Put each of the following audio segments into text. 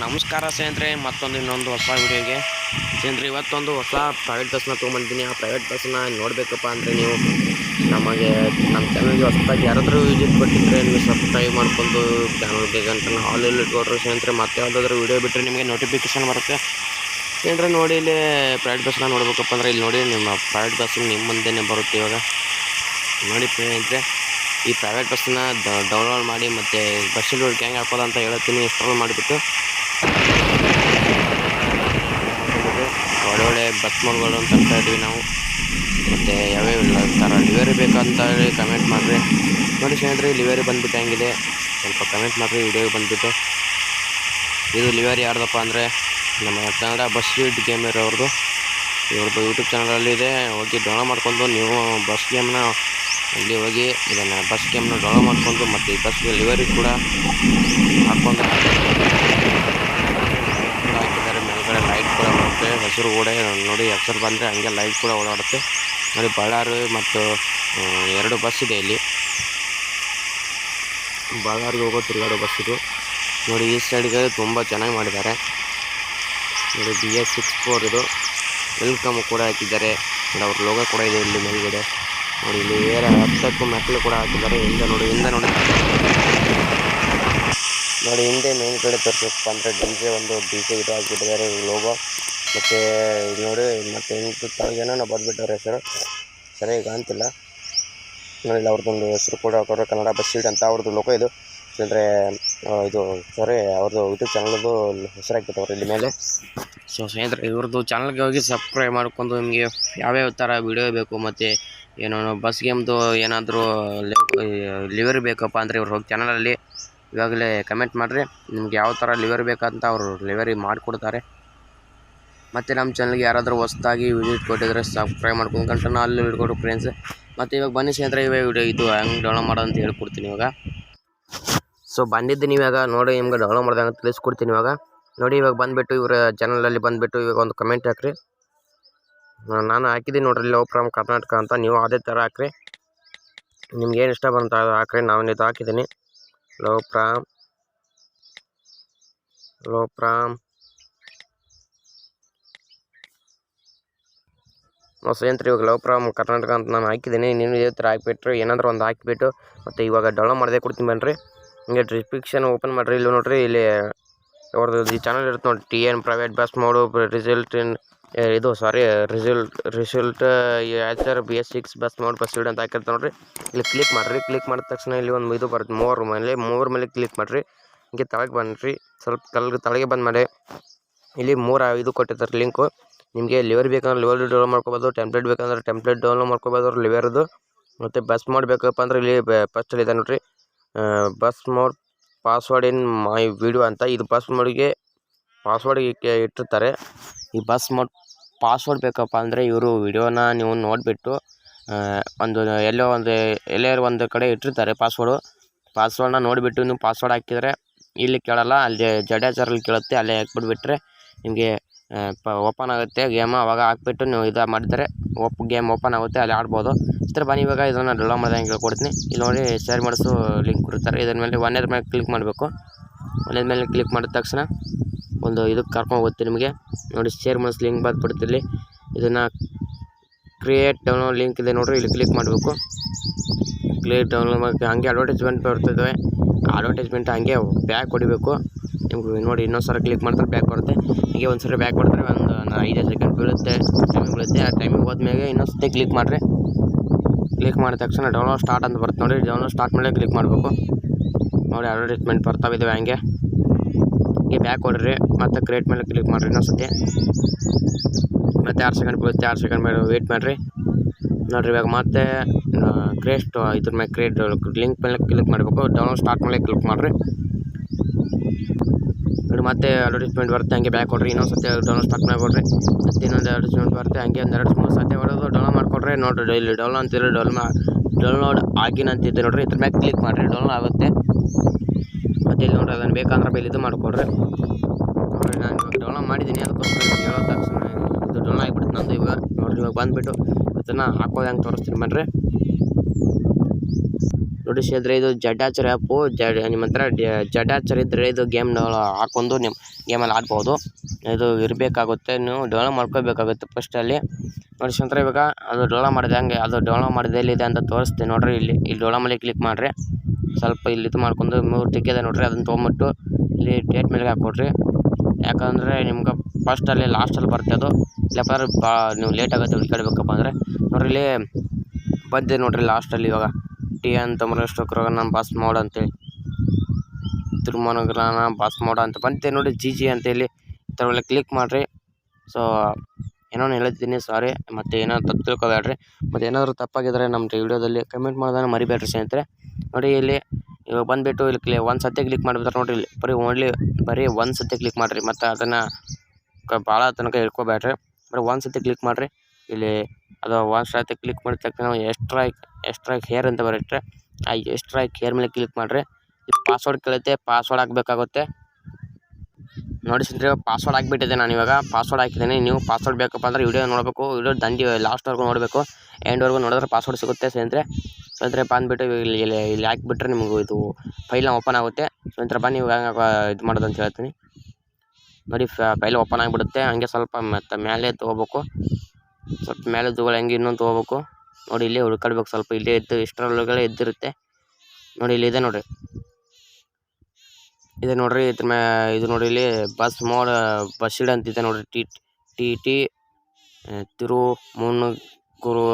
ನಮಸ್ಕಾರ ಸ್ನೇಹಿತರೆ, ಮತ್ತೊಂದು ಇನ್ನೊಂದು ಹೊಸ ವೀಡಿಯೋಗೆ. ಸ್ನೇಹಿತರೆ, ಇವತ್ತೊಂದು ಹೊಸ ಪ್ರೈವೇಟ್ ಬಸ್ನ ತೊಗೊಂಬಂದಿದ್ದೀನಿ ಆ ಪ್ರೈವೇಟ್ ಬಸ್ನ ನೋಡಬೇಕಪ್ಪ ಅಂದರೆ ನೀವು ನಮಗೆ ನಮ್ಮ ಚಾನಲ್ಗೆ ಹೊಸದಾಗಿ ಯಾರಾದರೂ ವಿಸಿಟ್ ಕೊಟ್ಟಿದ್ರೆ ನೀವು ಸಬ್ಸ್ಕ್ರೈಬ್ ಮಾಡ್ಕೊಂಡು ಚಾನಲ್ಗೆ ಗಂಟೆ ಹಾಲ್ ಇಲ್ಲಿ ಇಟ್ಕೊಟ್ರೆ ಸ್ನೇಹಿತರೆ. ಮತ್ತೆ ಯಾವುದಾದ್ರೂ ವೀಡಿಯೋ ಬಿಟ್ಟರೆ ನಿಮಗೆ ನೋಟಿಫಿಕೇಶನ್ ಬರುತ್ತೆ. ಸ್ನೇಹಿತರೆ, ನೋಡಿ ಇಲ್ಲಿ ಪ್ರೈವೇಟ್ ಬಸ್ನ ನೋಡಬೇಕಪ್ಪ ಅಂದರೆ ಇಲ್ಲಿ ನೋಡಿ ನಿಮ್ಮ ಪ್ರೈವೇಟ್ ಬಸ್ ನಿಮ್ಮ ಮುಂದೆನೇ ಬರುತ್ತೆ ಇವಾಗ. ನೋಡಿ ಸ್ನೇಹಿತರೆ, ಈ ಪ್ರೈವೇಟ್ ಬಸ್ಸನ್ನ ಡೌನ್ಲೋಡ್ ಮಾಡಿ ಮತ್ತು ಬಸ್ಸಲ್ಲಿ ಹೆಂಗೆ ಹಾಕೋದು ಅಂತ ಹೇಳ್ತೀನಿ ಇನ್ಸ್ಟಾಲ್ ಮಾಡಿಬಿಟ್ಟು. ಒಳ್ಳೆ ಮಾಡ್ಬೋದು ಅಂತ ಅಂತ ಇದ್ವಿ ನಾವು. ಮತ್ತು ಯಾವ್ಯಾವ ಥರ ಲಿವರಿ ಬೇಕಂತ ಹೇಳಿ ಕಮೆಂಟ್ ಮಾಡಿರಿ. ನೋಡಿ ಸ್ನೇಹಿತರೆ ಲಿವರಿ ಬಂದುಬಿಟ್ಟು ಹೆಂಗಿದೆ? ಸ್ವಲ್ಪ ಕಮೆಂಟ್ ಮಾಡಿರಿ ವಿಡಿಯೋಗೆ ಬಂದ್ಬಿಟ್ಟು. ಇದು ಲಿವರಿ ಯಾರ್ದಪ್ಪ ಅಂದರೆ ನಮ್ಮ ಕನ್ನಡ ಬಸ್ ಶೀಟ್ ಗೇಮ್ ಇರೋರ್ದು ಇವ್ರದ್ದು ಯೂಟ್ಯೂಬ್ ಚಾನಲಲ್ಲಿದೆ ಹೋಗಿ ಡೌನ್ಲೋಡ್ ಮಾಡ್ಕೊಂಡು ನೀವು ಬಸ್ ಗೇಮ್ನ ಇಲ್ಲಿ ಹೋಗಿ ಇದನ್ನು ಬಸ್ ಗೇಮ್ನ ಡೌನ್ಲೋಡ್ ಮಾಡ್ಕೊಂಡು ಮತ್ತು ಈ ಬಸ್ ಲಿವರಿ ಕೂಡ ಹಾಕ್ಕೊಂಡು ಹಾಕಿದ್ದಾರೆ ಮೇಲ್ಗಡೆ ಲೈಟ್ ಕೂಡ ಬರುತ್ತೆ ಹೆಸರು ಕೂಡ ನೋಡಿ ಹೆಸರು ಬಂದರೆ ಹಂಗೆ ಲೈಟ್ ಕೂಡ ಓಡಾಡುತ್ತೆ. ನೋಡಿ ಬಳ್ಳಾರಿ ಮತ್ತು ಎರಡು ಬಸ್ ಇದೆ ಇಲ್ಲಿ. ಬಳ್ಳಾರಿಗೆ ಹೋಗೋ ತಿರುಗಾಡೋ ಬಸ್ ಇದು. ನೋಡಿ ಈ ಸೈಡ್ಗೆ ತುಂಬ ಚೆನ್ನಾಗಿ ಮಾಡಿದ್ದಾರೆ. ನೋಡಿ ಬಿ ಎಸ್ ಸಿಕ್ಸ್ ಫೋರ್ ಇದು. ವೆಲ್ಕಮ್ ಕೂಡ ಹಾಕಿದ್ದಾರೆ. ನೋಡಿ ಅವ್ರ ಲೋಗೋ ಕೂಡ ಇದೆ ಇಲ್ಲಿ ಮೇಲ್ಗಡೆ. ನೋಡಿ ಇಲ್ಲಿ ಏರ ಹತ್ತಕ್ಕೂ ಮೆಟ್ಲು ಕೂಡ ಹಾಕಿದ್ದಾರೆ. ಹಿಂದೆ ನೋಡಿ ಹಿಂದೆ ನೋಡಿ. ನೋಡಿ ಹಿಂದೆ ಮೇಲ್ಗಡೆ ತೋರಿಸಪ್ಪ ಅಂದರೆ ಡಿ ಜೆ ಒಂದು ಡಿ ಜೆ ಇದು ಹಾಕಿಬಿಟ್ಟಿದ್ದಾರೆ ಲೋಗೋ ಮತ್ತು ನೋಡಿ, ಮತ್ತು ಎಂಟು ತಳಗೇನೋ ಬಂದುಬಿಟ್ಟವ್ರೆ ಹೆಸರು ಸರಿಯಾಗಿ ಕಾಣ್ತಿಲ್ಲ. ಆಮೇಲೆ ಅವ್ರದ್ದೊಂದು ಹೆಸರು ಕೂಡ ಹಾಕೋರು ಕನ್ನಡ ಬಸ್ ಸೀಟ್ ಅಂತ ಅವ್ರದ್ದು ಲೋಕ ಇದು. ಅಂದರೆ ಇದು ಸಾರಿ ಅವ್ರದ್ದು ಯೂಟ್ಯೂಬ್ ಚಾನಲ್ದು ಹೆಸರು ಹಾಕ್ಬಿಟ್ಟವ್ರು ಇಲ್ಲಿ ಮೇಲೆ. ಸೊ ಸ್ನೇಹಿತರೆ, ಇವ್ರದ್ದು ಚಾನಲ್ಗೆ ಹೋಗಿ ಸಬ್ಸ್ಕ್ರೈಬ್ ಮಾಡ್ಕೊಂಡು ನಿಮಗೆ ಯಾವ್ಯಾವ ಥರ ವಿಡಿಯೋ ಬೇಕು ಮತ್ತು ಏನೋ ಬಸ್ ಗೇಮ್ದು ಏನಾದರೂ ಲಿವರಿ ಬೇಕಪ್ಪ ಅಂದರೆ ಇವ್ರು ಹೋಗಿ ಚಾನಲಲ್ಲಿ ಇವಾಗಲೇ ಕಮೆಂಟ್ ಮಾಡಿರಿ. ನಿಮ್ಗೆ ಯಾವ ಥರ ಲಿವರಿ ಬೇಕಂತ ಅವರು ಲಿವರಿ ಮಾಡಿಕೊಡ್ತಾರೆ. ಮತ್ತು ನಮ್ಮ ಚಾನಲ್ಗೆ ಯಾರಾದರೂ ಹೊಸ್ದಾಗಿ ವಿಡಿಯೋ ಕೊಟ್ಟಿದ್ರೆ ಸಬ್ಸ್ಕ್ರೈಬ್ ಮಾಡ್ಕೊಂಡು ಕಂಡು ಅಲ್ಲಿ ಹಿಡ್ಕೊಡು ಫ್ರೆಂಡ್ಸ್ ಮತ್ತು ಇವಾಗ ಬನ್ನಿ ಸ್ನೇಹಿತರೆ, ಇವಾಗ ವಿಡಿಯೋ ಇದು ಹೆಂಗೆ ಡೌನ್ಲೋಡ್ ಮಾಡೋದು ಅಂತ ಹೇಳ್ಕೊಡ್ತೀನಿ ಇವಾಗ. ಸೊ ಬಂದಿದ್ದೀನಿ ಇವಾಗ ನೋಡಿ ನಿಮ್ಗೆ ಡೌನ್ಲೋಡ್ ಮಾಡ್ದಂಗೆ ತಿಳಿಸ್ಕೊಡ್ತೀನಿ ಇವಾಗ. ನೋಡಿ ಇವಾಗ ಬಂದುಬಿಟ್ಟು ಇವರ ಚಾನಲಲ್ಲಿ ಬಂದುಬಿಟ್ಟು ಇವಾಗ ಒಂದು ಕಮೆಂಟ್ ಹಾಕ್ರಿ. ನಾನು ಹಾಕಿದ್ದೀನಿ ನೋಡ್ರಿ, ಲವ್ ಫ್ರಮ್ ಕರ್ನಾಟಕ ಅಂತ. ನೀವು ಅದೇ ಥರ ಹಾಕ್ರಿ. ನಿಮ್ಗೆ ಏನು ಇಷ್ಟ ಬಂತ ಅದು ಹಾಕ್ರಿ, ನಾನು ಇದು ಹಾಕಿದ್ದೀನಿ. ಲವ್ ಫ್ರಾಮ್ ಲವ್ ಫ್ರಾಮ್ ಸ್ನೇಹಿತರೆ, ಇವಾಗ ಲವ್ ಪ್ರಾಮ್ ಕರ್ನಾಟಕ ಅಂತ ನಾನು ಹಾಕಿದ್ದೀನಿ. ನೀನು ಇದೇ ಥರ ಹಾಕಿಬಿಟ್ರೆ, ಏನಾದರೂ ಒಂದು ಹಾಕಿಬಿಟ್ಟು, ಮತ್ತು ಇವಾಗ ಡೌನ್ಲೋಡ್ ಮಾಡದೆ ಕೊಡ್ತೀನಿ ಬನ್ನಿರಿ ಹಿಂಗೆ ಡಿಸ್ಕ್ರಿಪ್ಷನ್ ಓಪನ್ ಮಾಡಿರಿ, ಇಲ್ಲಿ ನೋಡಿರಿ, ಇಲ್ಲಿ ಅವ್ರದ್ದು ಈ ಚಾನಲ್ ಇರುತ್ತೆ ನೋಡಿ T N private bus mod result in ಇದು sorry result result ಆಚರ್ B S six bus mod bus ಅಂತ ಹಾಕಿರ್ತಾರೆ ನೋಡಿರಿ. ಇಲ್ಲಿ ಕ್ಲಿಕ್ ಮಾಡಿರಿ ಕ್ಲಿಕ್ ಮಾಡಿದ ತಕ್ಷಣ ಇಲ್ಲಿ ಒಂದು ಇದು ಬರುತ್ತೆ, ಮೂರು ಮೇಲೆ ಮೂರು ಮೇಲೆ ಕ್ಲಿಕ್ ಮಾಡಿರಿ. ಹಿಂಗೆ ತಳಗೆ ಬನ್ನಿರಿ ಸ್ವಲ್ಪ ಕಲ್ಗೆ ತಳಗೆ ಬಂದ ಮಾಡಿ ಇಲ್ಲಿ ಮೂರು ಇದು ಕೊಟ್ಟಿರ್ತಾರೆ ಲಿಂಕು ನಿಮಗೆ ಲಿವರ್ ಬೇಕಂದ್ರೆ ಲಿವರ್ ಡೌನ್ಲೋಡ್ ಮಾಡ್ಕೋಬೋದು ಟೆಂಪ್ಲೇಟ್ ಬೇಕಂದ್ರೆ ಟೆಂಪ್ಲೇಟ್ ಡೌನ್ಲೋಡ್ ಮಾಡ್ಕೋಬೋದು ಲಿವರ್ದು ಮತ್ತು ಬಸ್ ಮೋಡ್ ಬೇಕಪ್ಪ ಅಂದ್ರೆ ಇಲ್ಲಿ ಫಸ್ಟಲ್ಲಿ ಇದೆ ನೋಡಿರಿ. Bus mod password in my video ಅಂತ ಇದು ಬಸ್ ಮೋಡಿಗೆ ಪಾಸ್ವರ್ಡ್ ಇಟ್ಟಿರ್ತಾರೆ. ಈ ಬಸ್ ಮೋಡ್ ಪಾಸ್ವರ್ಡ್ ಬೇಕಪ್ಪ ಅಂದರೆ ಇವರು ವಿಡಿಯೋನ ನೀವು ನೋಡಿಬಿಟ್ಟು ಒಂದು ಎಲ್ಲೋ ಒಂದು, ಎಲ್ಲೇ ಒಂದು ಕಡೆ ಇಟ್ಟಿರ್ತಾರೆ ಪಾಸ್ವರ್ಡು ಪಾಸ್ವರ್ಡ್ನ ನೋಡಿಬಿಟ್ಟು ನೀವು ಪಾಸ್ವರ್ಡ್ ಹಾಕಿದರೆ ಇಲ್ಲಿ ಕೇಳಲ್ಲ, ಅಲ್ಲಿ ಜಡೇಜರಲ್ಲಿ ಕೇಳುತ್ತೆ, ಅಲ್ಲೇ ಹಾಕ್ಬಿಟ್ಬಿಟ್ರೆ ನಿಮಗೆ ಪ ಓಪನ್ ಆಗುತ್ತೆ ಗೇಮ್ ಅವಾಗ ಹಾಕ್ಬಿಟ್ಟು ನೀವು ಇದು ಮಾಡಿದರೆ ಓಪ್ ಗೇಮ್ ಓಪನ್ ಆಗುತ್ತೆ, ಅಲ್ಲಿ ಆಡ್ಬೋದು. ಇದ್ರ ಬನ್ನಿ ಇವಾಗ ಇದನ್ನು ಡೌನ್ಲೋಡ್ ಮಾಡ್ದಂಗೆ ಹೇಳ್ಕೊಡ್ತೀನಿ ಇಲ್ಲಿ ನೋಡಿ ಶೇರ್ ಮಾಡಿಸು ಲಿಂಕ್ ಕೊಡ್ತಾರೆ ಇದ್ರ ಮೇಲೆ ಒಂದೇದ್ರ ಮೇಲೆ ಕ್ಲಿಕ್ ಮಾಡಬೇಕು. ಒಂದೇದ ಮೇಲೆ ಕ್ಲಿಕ್ ಮಾಡಿದ ತಕ್ಷಣ ಒಂದು ಇದಕ್ಕೆ ಕರ್ಕೊಂಡು ಹೋಗುತ್ತೆ ನಿಮಗೆ. ನೋಡಿ ಶೇರ್ ಮಾಡಿಸ್ ಲಿಂಕ್ ಬಂದ್ಬಿಡುತ್ತೆ ಇಲ್ಲಿ. ಇದನ್ನು ಕ್ರಿಯೇಟ್ ಡೌನ್ಲೋಡ್ ಲಿಂಕ್ ಇದೆ ನೋಡಿರಿ, ಇಲ್ಲಿ ಕ್ಲಿಕ್ ಮಾಡಬೇಕು. ಕ್ಲಿಯರ್ ಡೌನ್ಲೋಡ್ ಮಾಡಿ ಹಂಗೆ ಅಡ್ವರ್ಟೈಸ್ಮೆಂಟ್ ಬರ್ತಿದ್ದಾವೆ ಅಡ್ವರ್ಟೈಸ್ಮೆಂಟ್ ಹಂಗೆ ಬ್ಯಾಕ್ ಹೊಡಿಬೇಕು. ನಿಮ್ಗೆ ನೋಡಿ, ಇನ್ನೊಂದು ಸಲ ಕ್ಲಿಕ್ ಮಾಡಿದ್ರೆ ಬ್ಯಾಕ್ ಬರುತ್ತೆ. ಹೀಗೆ ಒಂದು ಸಲ ಬ್ಯಾಕ್ ಬರ್ತಾರೆ ಒಂದು ಐದು ಸೆಕೆಂಡ್ ಬೀಳುತ್ತೆ ಟೈಮಿಂಗ್ ಬೀಳುತ್ತೆ. ಆ ಟೈಮಿಂಗ್ ಹೋದ್ಮೇಲೆ ಇನ್ನೊಂದು ಕ್ಲಿಕ್ ಮಾಡಿರಿ ಕ್ಲಿಕ್ ಮಾಡಿದ ತಕ್ಷಣ ಡೌನ್ಲೋಡ್ ಸ್ಟಾರ್ಟ್ ಅಂತ ಬರುತ್ತೆ. ನೋಡಿ ಡೌನ್ಲೋಡ್ ಸ್ಟಾರ್ಟ್ ಮೇಲೆ ಕ್ಲಿಕ್ ಮಾಡಬೇಕು. ನೋಡಿ ಅಡ್ವರ್ಟೈಸ್ಮೆಂಟ್ ಬರ್ತಾವಿದ್ದಾವೆ ಹಂಗೆ. ಹೀಗೆ ಬ್ಯಾಕ್ ಕೊಡ್ರಿ ಮತ್ತು ಕ್ರಿಯೇಟ್ ಮೇಲೆ ಕ್ಲಿಕ್ ಮಾಡಿರಿ ಇನ್ನೊಂದು ಸತಿ ಮತ್ತು ಆರು ಸೆಕೆಂಡ್ ಬೀಳುತ್ತೆ, ಆರು ಸೆಕೆಂಡ್ ಮೇಲೆ ವೇಟ್ ಮಾಡಿರಿ. ನೋಡಿರಿ, ಇವಾಗ ಮತ್ತೆ ಕ್ರಿಯೇಟ್ ಇದ್ರ ಮೇಲೆ ಕ್ರಿಯೇಟ್ ಲಿಂಕ್ ಮೇಲೆ ಕ್ಲಿಕ್ ಮಾಡಬೇಕು. ಡೌನ್ಲೋಡ್ ಸ್ಟಾರ್ಟ್ ಮೇಲೆ ಕ್ಲಿಕ್ ಮಾಡಿರಿ. ನೋಡಿ ಮತ್ತೆ ಅಡ್ವರ್ಟೈಸ್ಮೆಂಟ್ ಬರುತ್ತೆ, ಹಂಗೆ ಬ್ಯಾಕ್ ಕೊಡ್ರಿ, ಇನ್ನೊಂದು ಸತಿ ಡೌನ್ಲೋಡ್ ಸ್ಟಾರ್ಟ್ ಮಾಡಿಕೊಡ್ರಿ. ಮತ್ತೆ ಇನ್ನೊಂದು ಅಡ್ವರ್ಟೈಸ್ಮೆಂಟ್ ಬರುತ್ತೆ, ಹಂಗೆ ಒಂದು ಎರಡು ಮೂರು ಸತಿ ಹೊಡೆದು ಡೌನ್ಲೋಡ್ ಮಾಡ್ಕೊಡ್ರಿ. ನೋಡಿರಿ, ಇಲ್ಲಿ ಡೌನ್ಲೋಡ್ ಅಂತಿದ್ರೆ ಡೌನ್ಲೋಡ್ ಡೌನ್ಲೋಡ್ ಆಗಿನ ಅಂತಿದೆ ನೋಡಿರಿ, ಇದ್ರ ಮ್ಯಾಗೆ ಕ್ಲಿಕ್ ಮಾಡಿರಿ ಡೌನ್ಲೋಡ್ ಆಗುತ್ತೆ. ಮತ್ತೆ ಇಲ್ಲಿ ನೋಡ್ರಿ, ಅದನ್ನು ಬೇಕಂದ್ರೆ ಮೇಲೆ ಇದು ಮಾಡಿಕೊಡ್ರಿ. ನೋಡಿರಿ, ನಾನು ಇವಾಗ ಡೌನ್ಲೋಡ್ ಮಾಡಿದ್ದೀನಿ ಅದಕ್ಕೋಸ್ಕರ ಹೇಳೋ ತಕ್ಷಣ ಇದು ಡೌನ್ಲೋಡ್ ಆಗಿಬಿಡುತ್ತೆ ನಂದು ಇವಾಗ. ನೋಡಿರಿ, ಇವಾಗ ಬಂದುಬಿಟ್ಟು ಅದನ್ನು ಹಾಕೋದು ಹೆಂಗೆ ತೋರಿಸ್ತೀನಿ ಬನ್ನಿರಿ ನೋಡಿ ಸ್ನೇಹಿತರೆ, ಇದು ಜಡ್ಡಾಚರ್ ಆ್ಯಪು ಜಡ್ ನಿಮ್ಮ ಹತ್ರ ಜಡ್ಡಾಚರ್ ಇದ್ದರೆ ಇದು ಗೇಮ್ ಹಾಕೊಂಡು ನಿಮ್ಮ ಗೇಮಲ್ಲಿ ಆಡ್ಬೋದು. ಇದು ಇರಬೇಕಾಗುತ್ತೆ, ನೀವು ಡೆವಲಪ್ ಮಾಡ್ಕೋಬೇಕಾಗುತ್ತೆ ಫಸ್ಟಲ್ಲಿ ನೋಡಿ ಸ್ನೇಹಿತರೆ, ಇವಾಗ ಅದು ಡೆವಲಪ್ ಮಾಡಿದೆ ಹಂಗೆ, ಅದು ಡೆವಲಪ್ ಮಾಡಿದೆ, ಎಲ್ಲಿದೆ ಅಂತ ತೋರಿಸ್ತೀನಿ ನೋಡಿರಿ, ಇಲ್ಲಿ ಇಲ್ಲಿ ಡೆವಲಪ್ ಮೇಲೆ ಕ್ಲಿಕ್ ಮಾಡಿರಿ. ಸ್ವಲ್ಪ ಇಲ್ಲಿ ಇದು ಮಾಡ್ಕೊಂಡು ಮೂರು ಟಿಕ್ಕಿದೆ ನೋಡ್ರಿ, ಅದನ್ನ ತೊಗೊಂಬಿಟ್ಟು ಇಲ್ಲಿ ಡೇಟ್ ಮೇಲೆ ಹಾಕ್ಕೊಡ್ರಿ. ಯಾಕಂದರೆ ನಿಮ್ಗೆ ಫಸ್ಟಲ್ಲಿ ಲಾಸ್ಟಲ್ಲಿ ಬರುತ್ತೆ ಅದು. ಇಲ್ಲಪ್ಪ ಬಾ, ನೀವು ಲೇಟ್ ಆಗುತ್ತೆ ಹುಡ್ಕಾಡ್ಬೇಕಪ್ಪ ಅಂದರೆ. ನೋಡ್ರಿ, ಇಲ್ಲಿ ಬಂದಿದೆ ನೋಡ್ರಿ ಲಾಸ್ಟಲ್ಲಿ ಇವಾಗ. ಟಿ ಅಂತ ನಮ್ಮ ಬಾಸ್ ಮೋಡ್ ಅಂತೇಳಿ. ತಿರುಮನಗ್ರಹಣ ಬಾಸ್ ಮೋಡ ಅಂತ ಬಂತೆ ನೋಡಿ ಜಿ ಜಿ ಅಂತ ಇಲ್ಲಿ ಈ ಥರ ಕ್ಲಿಕ್ ಮಾಡಿರಿ. ಸೊ ಏನೋ ಹೇಳಿದ್ದೀನಿ ಸಾರಿ ಮತ್ತು ಏನಾದ್ರು ತಪ್ಪು ತಿಳ್ಕೊಬೇಡ್ರಿ. ಮತ್ತು ಏನಾದರೂ ತಪ್ಪಾಗಿದ್ದರೆ ನಮ್ಮ ವಿಡಿಯೋದಲ್ಲಿ ಕಮೆಂಟ್ ಮಾಡೋದನ್ನ ಮರಿಬೇಡ್ರಿ ಸ್ನೇಹಿತರೆ. ನೋಡಿ, ಇಲ್ಲಿ ಇವಾಗ ಬಂದುಬಿಟ್ಟು ಇಲ್ಲಿ ಕ್ಲಿ ಒಂದು ಸತಿ ಕ್ಲಿಕ್ ಮಾಡಿಬಿಟ್ರೆ ನೋಡಿರಿ, ಇಲ್ಲಿ ಬರೀ ಓನ್ಲಿ ಬರೀ ಒಂದು ಸತಿ ಕ್ಲಿಕ್ ಮಾಡಿರಿ. ಮತ್ತು ಅದನ್ನು ಭಾಳ ತನಕ ಇಟ್ಕೋಬೇಡ್ರಿ ಬರೀ ಒಂದು ಸತಿ ಕ್ಲಿಕ್ ಮಾಡಿರಿ. ಇಲ್ಲಿ ಅದು ಒಂದು ಸತಿ ಕ್ಲಿಕ್ ಮಾಡಿದ ತಕ್ಷಣ ಎಕ್ಸ್ಟ್ರಾ ಎಕ್ಸ್ಟ್ರಾ ಹೇರ್ ಅಂತ ಬರುತ್ತೆ ಆ ಎಕ್ಸ್ಟ್ರಾ ಹೇರ್ ಮೇಲೆ ಕ್ಲಿಕ್ ಮಾಡಿರಿ. ಪಾಸ್ವರ್ಡ್ ಕೇಳುತ್ತೆ ಪಾಸ್ವರ್ಡ್ ಹಾಕಬೇಕಾಗುತ್ತೆ. ನೋಡಿ ಸ್ನೇಹಿತರೆ ಪಾಸ್ವರ್ಡ್ ಹಾಕಿಬಿಟ್ಟಿದ್ದೆ ನಾನು ಇವಾಗ. ಪಾಸ್ವರ್ಡ್ ಹಾಕಿದ್ದೀನಿ. ನೀವು ಪಾಸ್ವರ್ಡ್ ಬೇಕಪ್ಪ ಅಂದರೆ ವಿಡಿಯೋ ನೋಡಬೇಕು. ವಿಡಿಯೋ ದಂಡಿ ಲಾಸ್ಟ್ವರೆಗೂ ನೋಡಬೇಕು. ಎಂಡ್ವರೆಗೂ ನೋಡಿದ್ರೆ ಪಾಸ್ವರ್ಡ್ ಸಿಗುತ್ತೆ ಸ್ನೇಹಿತರೆ. ಸ್ನೇಹಿತರೆ, ಬಂದುಬಿಟ್ಟು ಇಲ್ಲಿ ಇಲ್ಲಿ ಹಾಕ್ಬಿಟ್ರೆ ನಿಮಗೂ ಇದು ಫೈಲ್ನ ಓಪನ್ ಆಗುತ್ತೆ. ಸ್ನೇಹಿತರೆ, ಬನ್ನಿ ಇವಾಗ ಇದು ಮಾಡೋದು ಅಂತ ಹೇಳ್ತೀನಿ. ನೋಡಿ ಫೈಲ್ ಓಪನ್ ಆಗಿಬಿಡುತ್ತೆ. ಹಂಗೆ ಸ್ವಲ್ಪ ಮತ್ತೆ ಮೇಲೆ ತೊಗೋಬೇಕು. ಸ್ವಲ್ಪ ಮೇಲೆ ತಗೊಳ್ಳಿ ಹಂಗೆ ಇನ್ನೊಂದು ತೊಗೋಬೇಕು. ನೋಡಿ ಇಲ್ಲಿ ಹುಡ್ಕಾಡ್ಬೇಕು, ಸ್ವಲ್ಪ ಇಲ್ಲೇ ಇದ್ದು ಇಷ್ಟರೊಳಗಡೆ ಇದ್ದಿರುತ್ತೆ ನೋಡಿ ಇಲ್ಲಿ ಇದೆ ನೋಡ್ರಿ. ಇದೆ ನೋಡ್ರಿ, ಇದ್ರ ಮ್ಯಾ, ಇದು ನೋಡಿ ಇಲ್ಲಿ ಬಸ್ ಮೋಡ್, ಬಸ್ ಇಡ ಅಂತಿದೆ ನೋಡ್ರಿ. ಟಿ ಟಿ ಟಿ ತಿರು, ಮುನ್, ಗುರು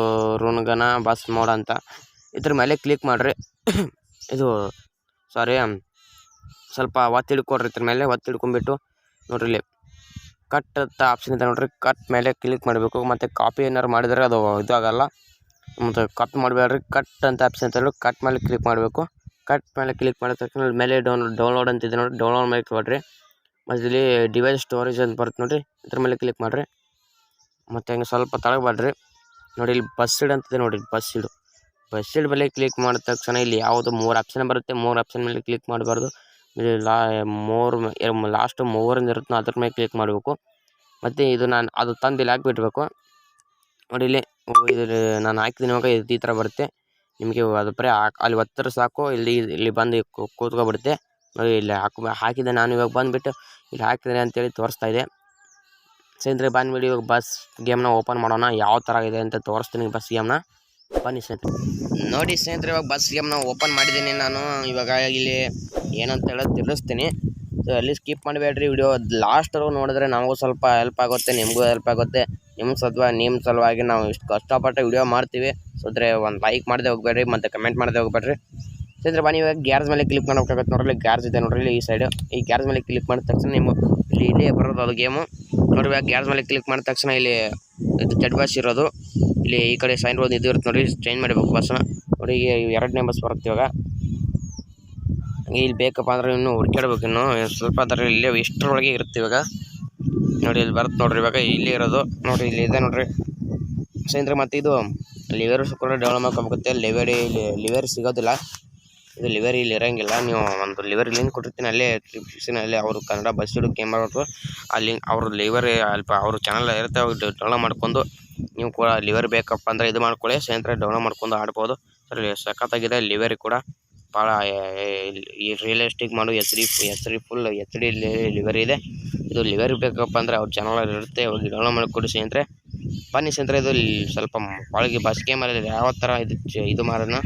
ರುನ್ಗನ ಬಸ್ ಮೋಡ್ ಅಂತ. ಇದ್ರ ಮೇಲೆ ಕ್ಲಿಕ್ ಮಾಡ್ರಿ. ಇದು ಸಾರಿ ಸ್ವಲ್ಪ ಒತ್ತಿ ಹಿಡ್ಕೊಡ್ರಿ ಇದ್ರ ಮೇಲೆ, ಒತ್ತಿ ಹಿಡ್ಕೊಂಬಿಟ್ಟು ನೋಡ್ರಿ ಇಲ್ಲಿ. ಕಟ್ ಅಂತ ಆಪ್ಷನ್ ಇದೆ ನೋಡ್ರಿ. ಕಟ್ ಮೇಲೆ ಕ್ಲಿಕ್ ಮಾಡಬೇಕು. ಮತ್ತು ಕಾಪಿ ಏನಾರು ಮಾಡಿದರೆ ಅದು ಇದು ಆಗಲ್ಲ. ಮತ್ತು ಕಟ್ ಮಾಡಬೇಡ್ರಿ. ಕಟ್ ಅಂತ ಆಪ್ಷನ್ ಅಂತ ಹೇಳಿ ಕಟ್ ಮೇಲೆ ಕ್ಲಿಕ್ ಮಾಡಬೇಕು. ಕಟ್ ಮೇಲೆ ಕ್ಲಿಕ್ ಮಾಡಿದ ತಕ್ಷಣ ಮೇಲೆ ಡೌನ್ಲೋಡ್ ಡೌನ್ಲೋಡ್ ಅಂತಿದೆ ನೋಡಿ. ಡೌನ್ಲೋಡ್ ಮೇಲೆ ಕೊಡ್ರಿ ಮತ್ತು ಇಲ್ಲಿ ಡಿವೈಸ್ ಸ್ಟೋರೇಜ್ ಅಂತ ಬರುತ್ತೆ ನೋಡಿರಿ. ಇದ್ರ ಮೇಲೆ ಕ್ಲಿಕ್ ಮಾಡಿರಿ. ಮತ್ತು ಹಂಗೆ ಸ್ವಲ್ಪ ತಳಗೆ ಬರ್ರಿ ನೋಡಿ ಇಲ್ಲಿ ಬಸ್ ಸೀಡ್ ಅಂತಿದೆ ನೋಡಿ ಬಸ್ ಸೀಡು ಬಸ್ ಸೀಡ್ ಮೇಲೆ ಕ್ಲಿಕ್ ಮಾಡಿದ ತಕ್ಷಣ ಇಲ್ಲಿ ಯಾವುದು ಮೂರು ಆಪ್ಷನ್ ಬರುತ್ತೆ. ಮೂರು ಆಪ್ಷನ್ ಮೇಲೆ ಕ್ಲಿಕ್ ಮಾಡಬಾರ್ದು. ಇಲ್ಲಿ ಲಾ ಮೂರು ಲಾಸ್ಟ್ ಮೂವರಿಂದ ಇರುತ್ತೆ ಅದ್ರ ಮೇಲೆ ಕ್ಲಿಕ್ ಮಾಡಬೇಕು. ಮತ್ತು ಇದು ನಾನು ಅದು ತಂದು ಇಲ್ಲಿ ಹಾಕ್ಬಿಟ್ಬೇಕು ನೋಡಿ ಇಲ್ಲಿ ಇದು ನಾನು ಇವಾಗ, ಇದು ಈ ಥರ ಬರುತ್ತೆ. ನಿಮಗೆ ಅದು ಬರೀ ಅಲ್ಲಿ ಒತ್ತರ ಸಾಕು, ಇಲ್ಲಿ ಇಲ್ಲಿ ಬಂದು ಕೂತ್ಕೊಬಿಡುತ್ತೆ. ನೋಡಿ, ಇಲ್ಲಿ ಹಾಕು ಹಾಕಿದೆ ನಾನು, ಇವಾಗ ಬಂದುಬಿಟ್ಟು ಇಲ್ಲಿ ಹಾಕಿದ್ರೆ ಅಂತೇಳಿ ತೋರಿಸ್ತಾ ಇದೆ. ಸ್ನೇಹಿತರೆ ಬಂದ್ಬಿಡಿ ಇವಾಗ ಬಸ್ ಗೇಮ್ನ ಓಪನ್ ಮಾಡೋಣ. ಯಾವ ಥರ ಇದೆ ಅಂತ ತೋರಿಸ್ತೀನಿ ಬಸ್ ಗೇಮ್ನ. ಬನ್ನಿ ಸ್ನೇಹಿತರೆ. ನೋಡಿ ಸ್ನೇಹಿತರೆ, ಇವಾಗ ಬಸ್ ಗೇಮ್ನ ಓಪನ್ ಮಾಡಿದ್ದೀನಿ ನಾನು. ಇವಾಗ ಇಲ್ಲಿ ಏನಂತ ಹೇಳೋದು ತಿಳಿಸ್ತೀನಿ. ಸೊ ಎಲ್ಲಿ ಸ್ಕಿಪ್ ಮಾಡಬೇಡ್ರಿ ವಿಡಿಯೋ. ಲಾಸ್ಟ್ವರೆಗೂ ನೋಡಿದ್ರೆ ನಮಗೂ ಸ್ವಲ್ಪ ಹೆಲ್ಪ್ ಆಗುತ್ತೆ, ನಿಮಗೂ ಹೆಲ್ಪ್ ಆಗುತ್ತೆ. ನಿಮ್ಮ ಸದ್ವ ನಿಮ್ಮ ಸಲುವಾಗಿ ನಾವು ಇಷ್ಟು ಕಷ್ಟಪಟ್ಟು ವಿಡಿಯೋ ಮಾಡ್ತೀವಿ. ಸೊ ಅಂದರೆ ಒಂದು ಲೈಕ್ ಮಾಡದೆ ಹೋಗ್ಬೇಡ್ರಿ, ಮತ್ತು ಕಮೆಂಟ್ ಮಾಡದೆ ಹೋಗ್ಬೇಡ್ರಿ. ಇದ್ರೆ ಬನ್ನಿ, ಇವಾಗ ಗ್ಯಾರ್ಸ್ ಮೇಲೆ ಕ್ಲಿಕ್ ಮಾಡ್ಬೇಕಾಗತ್ತೆ ನೋಡ್ರಿ ಗ್ಯಾರ್ಸ್ ಇದೆ ನೋಡ್ರಿ ಈ ಸೈಡು ಈ ಗ್ಯಾರ್ಸ್ ಮೇಲೆ ಕ್ಲಿಕ್ ಮಾಡಿದ ತಕ್ಷಣ ನಿಮ್ಮ ಇಲ್ಲಿ ಇಲ್ಲೇ ಬರೋದು ಅದು ಗೇಮು ನೋಡ್ರಿ, ಇವಾಗ ಗ್ಯಾರ್ಸ್ ಮೇಲೆ ಕ್ಲಿಕ್ ಮಾಡಿದ ತಕ್ಷಣ ಇಲ್ಲಿ ಇದು ಜಡ್ ಬಸ್ ಇರೋದು. ಇಲ್ಲಿ ಈ ಕಡೆ ಸೈನ್ ರೋಡ್ ಇದು ಇರುತ್ತೆ ನೋಡಿ ಚೇಂಜ್ ಮಾಡಬೇಕು ಬಸ್ನ ನೋಡಿ ಎರಡನೇ ಬಸ್ ಬರುತ್ತೆ ಇವಾಗ. ಹಂಗೆ ಇಲ್ಲಿ ಬೇಕಪ್ಪ ಅಂದ್ರೆ ಇನ್ನು ಹುಡ್ಕಾಡ್ಬೇಕು ಇನ್ನು. ಸ್ವಲ್ಪ ಅದರ ಇಲ್ಲೇ ಇಷ್ಟರೊಳಗೆ ಇರುತ್ತೆ ಇವಾಗ. ನೋಡಿ ಇಲ್ಲಿ ಬರುತ್ತೆ ನೋಡ್ರಿ ಇವಾಗ ಇಲ್ಲಿ ಇರೋದು. ನೋಡಿ ಇಲ್ಲಿ ಇದೆ ನೋಡ್ರಿ. ಸ್ನೇಹಿತರೆ, ಮತ್ತೆ ಇದು ಲಿವರ್ ಕೂಡ ಡೆವಲಪ್ ಮಾಡ್ಕೋಬೇಕಾಗುತ್ತೆ ಲಿವೇರಿ ಇಲ್ಲಿ, ಲಿವರ್ ಸಿಗೋದಿಲ್ಲ. ಇದು ಲಿವರ್ ಇಲ್ಲಿ ಇರೋಂಗಿಲ್ಲ. ನೀವು ಒಂದು ಲಿವರ್ ಲಿಂಕ್ ಕೊಟ್ಟಿರ್ತೀನಿ ಅಲ್ಲೇ ಅಲ್ಲಿ. ಅವರು ಕನ್ನಡ ಬಸ್ ಹಿಡಿದು ಅಲ್ಲಿ ಆ ಲಿಂಕ್ ಅವ್ರ ಲಿವರ್, ಅಲ್ಪ ಅವ್ರ ಚಾನಲ್ ಇರುತ್ತೆ. ಅವ್ರು ಡೌನ್ಲೋಡ್ ಮಾಡ್ಕೊಂಡು ನೀವು ಕೂಡ ಲಿವರ್ ಬೇಕಪ್ಪ ಅಂದರೆ ಇದು ಮಾಡ್ಕೊಳ್ಳಿ. ಸ್ನೇಹಿತರೆ ಡೌನ್ಲೋಡ್ ಮಾಡ್ಕೊಂಡು ಆಡ್ಬೋದು. ಸರಿ, ಸಖತ್ತಾಗಿದೆ ಲಿವರಿ ಕೂಡ. ಭಾಳ ಈ realistic mod H D H D full H D livery ಇದೆ. ಇದು ಲಿವರ್ ಬೇಕಪ್ಪ ಅಂದರೆ ಅವ್ರ ಚಾನಲ್ ಇರುತ್ತೆ ಹೋಗಿ ಡೌನ್ಲೋಡ್ ಮಾಡಿಕೊಡಿ ಸ್ನೇಹಿತರೆ. ಬನ್ನಿ ಸ್ನೇಹಿತರೆ, ಇದು ಸ್ವಲ್ಪ ಒಳಗೆ ಬಸ್ ಗೇಮಲ್ಲಿ ಯಾವ ಥರ ಇದು ಇದು ಮಾಡೋಣ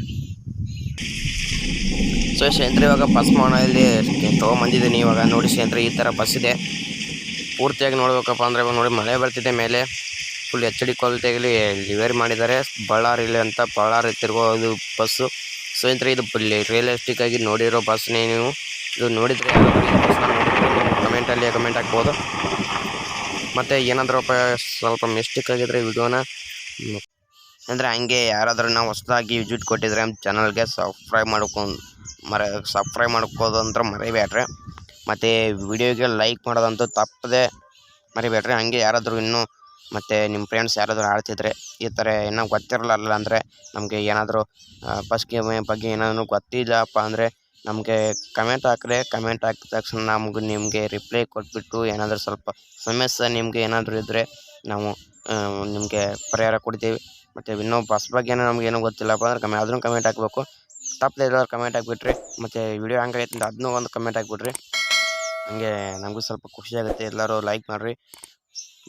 ಸೊ ಸ್ನೇಹಿತರೆ, ಇವಾಗ ಬಸ್ ಮಾಡೋಣ ಇಲ್ಲಿ ತೊಗೊಂಬಂದಿದ್ದೀನಿ ಇವಾಗ ನೋಡಿ ಸ್ನೇಹಿತರೆ, ಈ ಥರ ಬಸ್ ಇದೆ. ಪೂರ್ತಿಯಾಗಿ ನೋಡಬೇಕಪ್ಪ ಅಂದರೆ ನೋಡಿ ಮಳೆ ಬರ್ತಿದೆ ಮೇಲೆ. ಫುಲ್ ಎಚ್ ಡಿ ಕ್ವಾಲಿಟಿಯಲ್ಲಿ ಲಿವರ್ ಮಾಡಿದ್ದಾರೆ. ಬಳ್ಳಾರಿಲಿ ಅಂತ ಬಳ್ಳಾರಿ ತಿರುಗೋದು ಬಸ್ಸು ಸ್ನೇಹಿತರೆ, ಇದು ರಿಯಲಿಸ್ಟಿಕ್ ಆಗಿ ನೋಡಿರೋ ಬಸ್ನೇ ನೀವು. ಇದು ನೋಡಿದರೆ ಕಮೆಂಟಲ್ಲಿ ಕಮೆಂಟ್ ಹಾಕ್ಬೋದು. ಮತ್ತು ಏನಾದರೂ ಸ್ವಲ್ಪ ಮಿಸ್ಟೇಕ್ ಆಗಿದ್ರೆ ವಿಡಿಯೋನ ಅಂದರೆ ಹಂಗೆ ಯಾರಾದರೂ ನಾವು ಹೊಸದಾಗಿ ವಿಸಿಟ್ ಕೊಟ್ಟಿದ್ರೆ ನಮ್ಮ ಚಾನಲ್ಗೆ ಸಬ್ಸ್ಕ್ರೈಬ್ ಮಾಡ್ಕೊಂಡು ಮರ ಸಬ್ಸ್ಕ್ರೈಬ್ ಮಾಡ್ಕೋದು ಅಂದ್ರೆ ಮರಿಬೇಡ್ರಿ. ಮತ್ತು ವಿಡಿಯೋಗೆ ಲೈಕ್ ಮಾಡೋದಂತೂ ತಪ್ಪದೆ ಮರಿಬೇಡ್ರಿ. ಹಂಗೆ ಯಾರಾದರೂ ಇನ್ನೂ ಮತ್ತು ನಿಮ್ಮ ಫ್ರೆಂಡ್ಸ್ ಯಾರಾದರೂ ಆಡ್ತಿದ್ರೆ ಈ ಥರ ಏನೋ ಗೊತ್ತಿರಲಿಲ್ಲ ಅಂದರೆ ನಮಗೆ ಏನಾದರೂ ಫಸ್ಟ್ ಗೇಮ್ ಬಗ್ಗೆ ಏನಾದರೂ ಗೊತ್ತಿಲ್ಲಪ್ಪ ಅಂದರೆ ನಮಗೆ ಕಮೆಂಟ್ ಹಾಕಿದ್ರೆ ಕಮೆಂಟ್ ಹಾಕಿದ ತಕ್ಷಣ ನಮ್ಗೆ ನಿಮಗೆ ರಿಪ್ಲೈ ಕೊಟ್ಬಿಟ್ಟು ಏನಾದರೂ ಸ್ವಲ್ಪ ಸಮಸ್ಯೆ ನಿಮಗೆ ಏನಾದರೂ ಇದ್ದರೆ ನಾವು ನಿಮಗೆ ಪರಿಹಾರ ಕೊಡ್ತೀವಿ. ಮತ್ತು ಇನ್ನೂ ಬಸ್ ಬಗ್ಗೆ ಏನೋ ನಮ್ಗೆ ಏನೂ ಗೊತ್ತಿಲ್ಲಪ್ಪ ಅಂದ್ರೆ ಕಮೆ ಅದನ್ನು ಕಮೆಂಟ್ ಹಾಕಬೇಕು. ತಪ್ಪದೆ ಎಲ್ಲರೂ ಕಮೆಂಟ್ ಹಾಕ್ಬಿಟ್ರಿ. ಮತ್ತು ವಿಡಿಯೋ ಹಂಗೆ ಅಂತ ಅದನ್ನೂ ಒಂದು ಕಮೆಂಟ್ ಹಾಕ್ಬಿಟ್ರಿ. ಹಂಗೆ ನಮಗೂ ಸ್ವಲ್ಪ ಖುಷಿಯಾಗುತ್ತೆ ಎಲ್ಲರೂ ಲೈಕ್ ಮಾಡಿರಿ.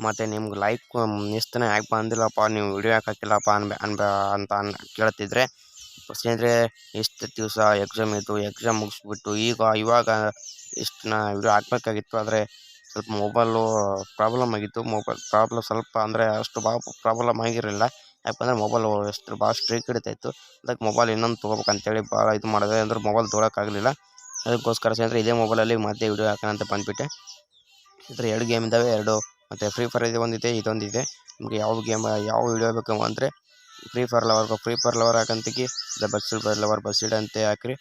ಮತ್ತು ನಿಮ್ಗೆ ಲೈಕ್ ಇಷ್ಟನೇ ಯಾಕೆ ಬಂದಿಲ್ಲಪ್ಪ, ನೀವು ವಿಡಿಯೋ ಯಾಕೆ ಹಾಕಿಲ್ಲಪ್ಪ ಅನ್ಬೆ, ಅನ್ಬ ಅಂತ ಅನ್, ಕೇಳ್ತಿದ್ರೆ, ಸ್ನೇಹಿತರೆ, ಇಷ್ಟು ದಿವಸ ಎಕ್ಸಾಮ್ ಇತ್ತು ಎಕ್ಸಾಮ್ ಮುಗಿಸ್ಬಿಟ್ಟು, ಈಗ, ಇವಾಗ ಇಷ್ಟು ನಾ ವಿಡಿಯೋ ಹಾಕ್ಬೇಕಾಗಿತ್ತು, ಆದರೆ ಸ್ವಲ್ಪ ಮೊಬೈಲು ಪ್ರಾಬ್ಲಮ್ ಆಗಿತ್ತು. ಮೊಬೈಲ್ ಪ್ರಾಬ್ಲಮ್ ಸ್ವಲ್ಪ ಅಂದರೆ ಅಷ್ಟು ಭಾಳ ಪ್ರಾಬ್ಲಮ್ ಆಗಿರಲಿಲ್ಲ. ಯಾಕಂದರೆ ಮೊಬೈಲು ಎಷ್ಟು ಭಾಳ ಸ್ಟ್ರೀಕ್ ಹಿಡಿತಾಯಿತ್ತು. ಅದಕ್ಕೆ ಮೊಬೈಲ್ ಇನ್ನೊಂದು ತೊಗೋಬೇಕಂತೇಳಿ ಭಾಳ ಇದು ಮಾಡಿದೆ. ಅಂದ್ರೆ ಮೊಬೈಲ್ ತೊಗೊಳಕ್ಕಾಗಲಿಲ್ಲ. ಅದಕ್ಕೋಸ್ಕರ ಸ್ನೇಹಿತರೆ, ಇದೇ ಮೊಬೈಲಲ್ಲಿ ಮತ್ತೆ ವಿಡಿಯೋ ಹಾಕೋಣ ಅಂತ ಬಂದುಬಿಟ್ಟೆ. ಇದ್ರೆ ಎರಡು ಗೇಮ್ ಇದ್ದಾವೆ ಎರಡು ಮತ್ತು ಫ್ರೀ ಫೈರ್ ಇದೆ ಒಂದಿದೆ ಇದೊಂದಿದೆ ನಿಮಗೆ ಯಾವ ಗೇಮ್ ಯಾವ ವಿಡಿಯೋ ಬೇಕು ಅಂದರೆ free fire lover free fire lover ಹಾಕಂತಿಗೆ the bus lover bus ಅಂತ ಹಾಕ್ರಿ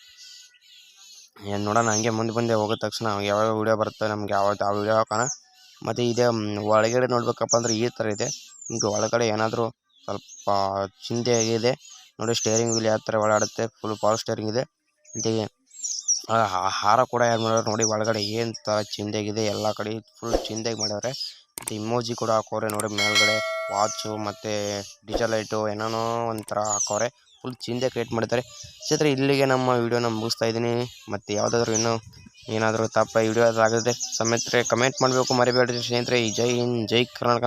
ಏನು ನೋಡೋಣ ಹಂಗೆ ಮುಂದೆ ಮುಂದೆ ಹೋಗೋ ತಕ್ಷಣ ಯಾವ್ಯಾವ ವಿಡಿಯೋ ಬರುತ್ತೆ ನಮ್ಗೆ ಯಾವ ಯಾವ ವಿಡಿಯೋ ಹಾಕೋಣ ಮತ್ತು ಇದೇ ಒಳಗಡೆ ನೋಡ್ಬೇಕಪ್ಪ ಅಂದ್ರೆ ಈ ಥರ ಇದೆ ನಿಮಗೆ ಒಳಗಡೆ ಏನಾದರೂ ಸ್ವಲ್ಪ ಚಿಂತೆ ಆಗಿದೆ ನೋಡಿ ಸ್ಟೇರಿಂಗ್ ವೀಲ್ ಯಾವ ಥರ ಓಡಾಡುತ್ತೆ ಫುಲ್ ಪವರ್ ಸ್ಟೇರಿಂಗ್ ಇದೆ ಆ ಹಾ- ಹಾರ ಕೂಡ ಯಾರು ಮಾಡೋರು ನೋಡಿ ಒಳಗಡೆ ಏನು ಥರ ಚಿಂದೆಗಿದೆ ಎಲ್ಲ ಕಡೆ ಫುಲ್ ಚಿಂದೆಗೆ ಮಾಡ್ಯಾರೆ ಮತ್ತು ಇಮೋಜಿ ಕೂಡ ಹಾಕೋರೆ. ನೋಡಿ, ಮೇಲ್ಗಡೆ ವಾಚು ಮತ್ತು ಡಿಜಲ್ ಲೈಟು ಏನೇನೋ ಒಂಥರ ಹಾಕೋರೆ. ಫುಲ್ ಚಿಂದೆ ಕ್ರಿಯೇಟ್ ಮಾಡಿದ್ದಾರೆ. ಸ್ನೇಹಿತರೆ, ಇಲ್ಲಿಗೆ ನಮ್ಮ ವಿಡಿಯೋನ ಮುಗಿಸ್ತಾ ಇದ್ದೀನಿ. ಮತ್ತು ಯಾವುದಾದ್ರೂ ಇನ್ನೂ ಏನಾದರೂ ತಪ್ಪ ವಿಡಿಯೋ ಆಗಿದ್ರೆ ಸಮೇತ ಕಮೆಂಟ್ ಮಾಡಬೇಕು ಮರಿಬೇಡ್ರಿ. ಸ್ನೇಹಿತರೆ, ಈ ಜೈ ಹಿಂದ್, ಜೈ ಕರ್ನಾಟಕ